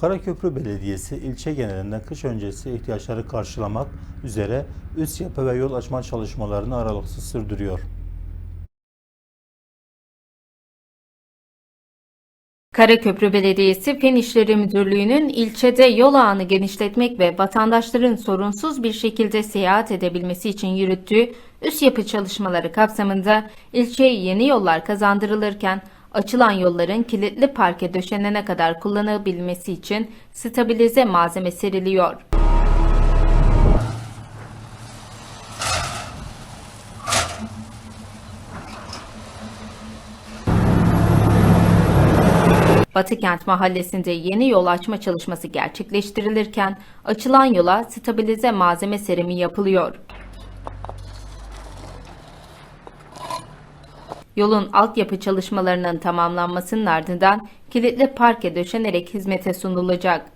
Karaköprü Belediyesi ilçe genelinde kış öncesi ihtiyaçları karşılamak üzere üst yapı ve yol açma çalışmalarını aralıksız sürdürüyor. Karaköprü Belediyesi Fen İşleri Müdürlüğü'nün ilçede yol ağını genişletmek ve vatandaşların sorunsuz bir şekilde seyahat edebilmesi için yürüttüğü üst yapı çalışmaları kapsamında ilçeye yeni yollar kazandırılırken açılan yolların kilitli parke döşenene kadar kullanılabilmesi için stabilize malzeme seriliyor. Batıkent Mahallesi'nde yeni yol açma çalışması gerçekleştirilirken açılan yola stabilize malzeme serimi yapılıyor. Yolun altyapı çalışmalarının tamamlanmasının ardından kilitli parke döşenerek hizmete sunulacak.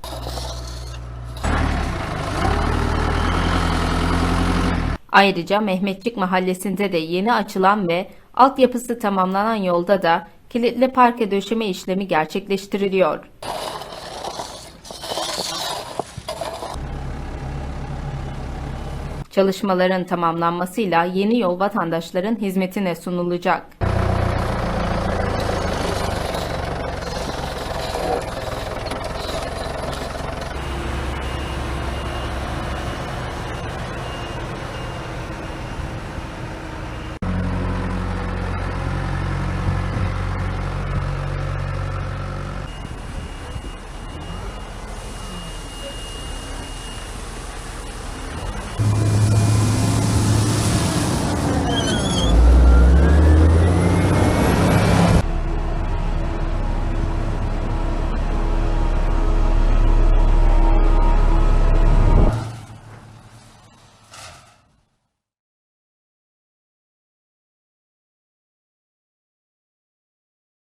Ayrıca Mehmetçik Mahallesi'nde de yeni açılan ve altyapısı tamamlanan yolda da kilitli parke döşeme işlemi gerçekleştiriliyor. Çalışmaların tamamlanmasıyla yeni yol vatandaşların hizmetine sunulacak.